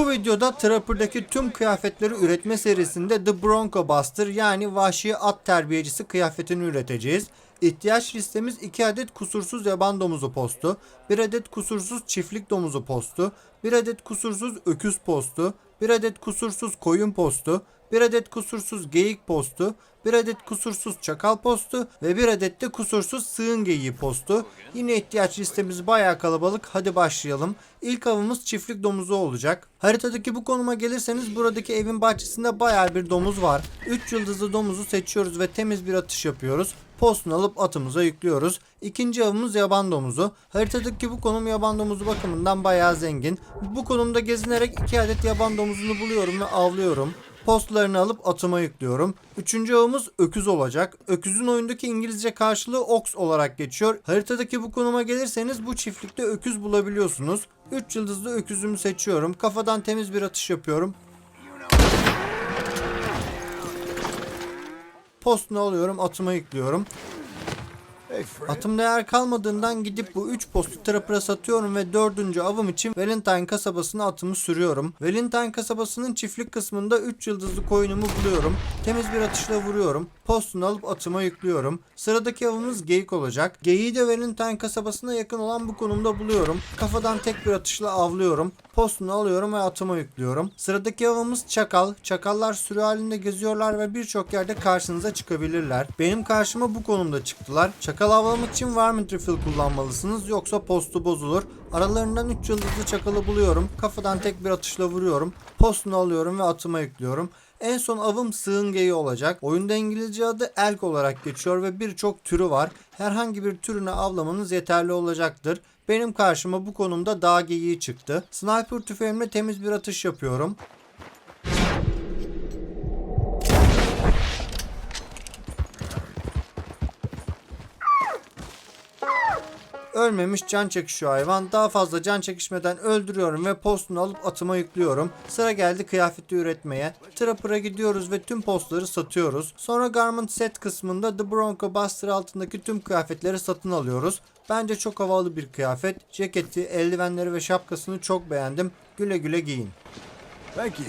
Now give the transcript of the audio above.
Bu videoda Trapper'daki tüm kıyafetleri üretme serisinde The Bronco Buster yani vahşi at terbiyecisi kıyafetini üreteceğiz. İhtiyaç listemiz 2 adet kusursuz yaban domuzu postu, 1 adet kusursuz çiftlik domuzu postu, 1 adet kusursuz öküz postu, 1 adet kusursuz koyun postu, 1 adet kusursuz geyik postu, 1 adet kusursuz çakal postu ve 1 adet de kusursuz sığın geyiği postu. Yine ihtiyaç listemiz bayağı kalabalık. Hadi başlayalım. İlk avımız çiftlik domuzu olacak. Haritadaki bu konuma gelirseniz buradaki evin bahçesinde bayağı bir domuz var. 3 yıldızlı domuzu seçiyoruz ve temiz bir atış yapıyoruz. Postunu alıp atımıza yüklüyoruz. İkinci avımız yaban domuzu. Haritadaki bu konum yaban domuzu bakımından bayağı zengin. Bu konumda gezinerek 2 adet yaban domuzunu buluyorum ve avlıyorum. Postlarını alıp atıma yüklüyorum. Üçüncü avımız öküz olacak. Öküzün oyundaki İngilizce karşılığı ox olarak geçiyor. Haritadaki bu konuma gelirseniz bu çiftlikte öküz bulabiliyorsunuz. 3 yıldızlı öküzümü seçiyorum. Kafadan temiz bir atış yapıyorum. Postunu alıyorum, atıma yüklüyorum. Atımda yer kalmadığından gidip bu 3 postu trapper'a satıyorum ve 4. avım için Valentine kasabasına atımı sürüyorum. Valentine kasabasının çiftlik kısmında 3 yıldızlı koyunumu buluyorum. Temiz bir atışla vuruyorum. Postunu alıp atıma yüklüyorum. Sıradaki avımız geyik olacak. Geyiği de Valentine kasabasına yakın olan bu konumda buluyorum. Kafadan tek bir atışla avlıyorum. Postunu alıyorum ve atıma yüklüyorum. Sıradaki avımız çakal. Çakallar sürü halinde geziyorlar ve birçok yerde karşınıza çıkabilirler. Benim karşıma bu konumda çıktılar. Çakal avlamak için varmint refill kullanmalısınız yoksa postu bozulur. Aralarından 3 yıldızlı çakalı buluyorum. Kafadan tek bir atışla vuruyorum. Postunu alıyorum ve atıma yüklüyorum. En son avım sığın geyiği olacak. Oyunda İngilizce adı elk olarak geçiyor ve birçok türü var. Herhangi bir türünü avlamanız yeterli olacaktır. Benim karşıma bu konumda dağ geyiği çıktı. Sniper tüfeğimle temiz bir atış yapıyorum. Ölmemiş can çekişiyor hayvan. Daha fazla can çekişmeden öldürüyorum ve postunu alıp atıma yüklüyorum. Sıra geldi kıyafeti üretmeye. Trapper'a gidiyoruz ve tüm postları satıyoruz. Sonra Garment Set kısmında The Bronco Buster altındaki tüm kıyafetleri satın alıyoruz. Bence çok havalı bir kıyafet. Ceketi, eldivenleri ve şapkasını çok beğendim. Güle güle giyin. Thank you.